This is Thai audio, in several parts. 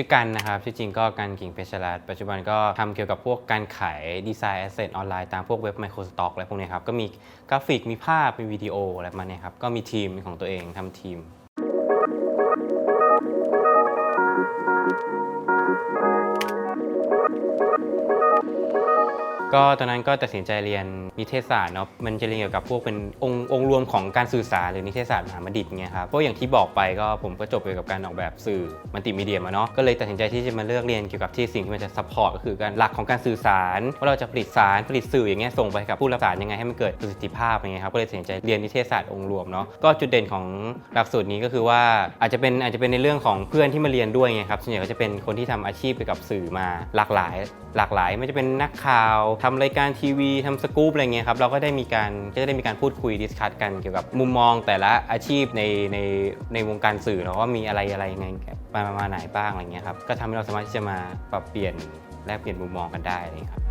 ชื่อกันนะครับ ชื่อจริงก็กันกิ่งเพชรรัตปัจจุบันก็ทำเกี่ยวกับพวกการขายดีไซน์แอสเซทออนไลน์ตามพวกเว็บไมโครสต็อกอะไรพวกนี้ครับ ก็มีกราฟิกมีภาพ มีวิดีโออะไรมาเนี่ยครับ ก็มีทีมของตัวเองทำทีม ก็ตอนนั้นก็ตัดสินใจเรียนนิเทศศาสตร์เนาะมันจะเรียนเกี่ยวกับพวกเป็นองค์องรวมของการสื่อสารหรือนิเทศศาสตร์มหาบัณฑิตเงี้ยครับเพราะอย่างที่บอกไปก็ผมก็จบเกี่ยวกับการออกแบบสื่อมัลติมีเดียมาเนาะก็เลยตัดสินใจที่จะมาเลือกเรียนเกี่ยวกับที่สิ่งที่มันจะซัพพอร์ตก็คือการหลักของการสื่อสารว่าเราจะผลิตสารผลิตสื่ออย่างเงี้ยส่งไปกับผู้รับสารยังไงให้มันเกิดประสิทธิภาพอย่างเงี้ยครับก็เลยตัดสินใจเรียนนิเทศศาสตร์องค์รวมเนาะก็จุดเด่นของหลักสูตรนี้ก็คือว่าอาจจะเป็นอาจจะเป็นในเรื่องของเพื่อนที่มาเรียนด้วยไงครับส่วนใหญ่ก็จะเป็นคนที่ทำอาชีพเกี่ยวกับสื่อมาหลากหลาย หลากหลายไม่จะเป็นนักข่าวทำรายการทีวีทำสกู๊ปอะไรเงี้ยครับเราก็ได้มีการก็จะได้มีการพูดคุยดิสคัตกันเกี่ยวกับมุมมองแต่ละอาชีพในในในวงการสื่อเนาะว่ามีอะไรอะไรยังไงประมามาไหนบ้างอะไรเงี้ยครับก็ทำให้เราสามารถที่จะมาปรับเปลี่ยนแลกเปลี่ยนมุมมองกันได้เลยครับ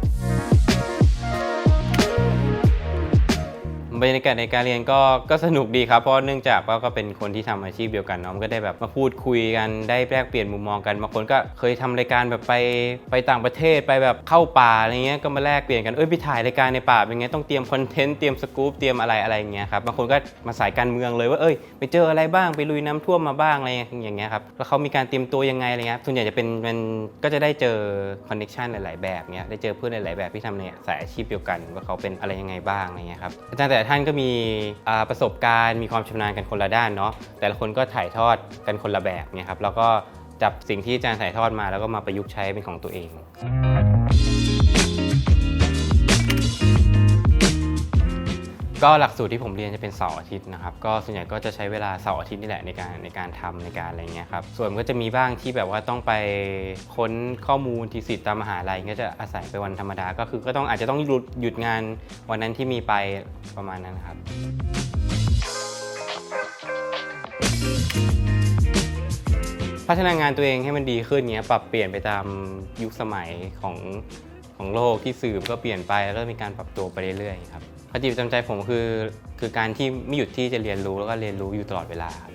บรรยากาศในการเรียนก็ก็สนุกดีครับเพราะเนื่องจากว่าก็เป็นคนที่ทำอาชีพเดียวกันเนาะมันก็ได้แบบมาพูดคุยกันได้แลกเปลี่ยนมุมมองกันบางคนก็เคยทำรายการแบบไปไปต่างประเทศไปแบบเข้าป่าอะไรเงี้ยก็มาแลกเปลี่ยนกันเอ้ยไปถ่ายรายการในป่าเป็นไงต้องเตรียมคอนเทนต์เตรียมสกู๊ปเตรียมอะไรอะไรเงี้ยครับบางคนก็มาสายการเมืองเลยว่าเอ้ยไปเจออะไรบ้างไปลุยน้ำท่วมมาบ้างอะไรอย่างเงี้ยครับแล้วเขามีการเตรียมตัวยังไงอะไรเงี้ยส่วนใหญ่จะเป็นมันก็จะได้เจอคอนเนคชันหลาย ๆ แบบเนี้ยได้เจอเพื่อนหลาย ๆ แบบที่ทำในสายอาชีพเดียวกันว่าเขาเป็นอะไรยังไงบ้างอะไรเงี้ยครับอาจารย์แต่ท่านก็มีประสบการณ์มีความชำนาญกันคนละด้านเนาะแต่ละคนก็ถ่ายทอดกันคนละแบบเนี่ยครับแล้วก็จับสิ่งที่อาจารย์ถ่ายทอดมา แล้วก็มาประยุกต์ใช้เป็นของตัวเอง ก็หลักสูตรที่ผมเรียนจะเป็นเสาร์อาทิตย์นะครับก็ส่วนใหญ่ก็จะใช้เวลาเสาร์อาทิตย์นี่แหละในการในการทำในการอะไรเงี้ยครับส่วนก็จะมีบ้างที่แบบว่าต้องไปค้นข้อมูลทีสิทธ์ตามมหาลัยก็จะอาศัยไปวันธรรมดา ก็คือก็ต้องอาจจะต้องหยุดหยุดงานวันนั้นที่มีไปประมาณนั้นครับพัฒนางานตัวเองให้มันดีขึ้นเงี้ยปรับเปลี่ยนไปตามยุคสมัยของ ของโลกที่สื่อก็เปลี่ยนไปแล้วมีการปรับตัวไปเรื่อยๆครับคติประจำใจผมคือคือการที่ไม่หยุดที่จะเรียนรู้แล้วก็เรียนรู้อยู่ตลอดเวลาครับ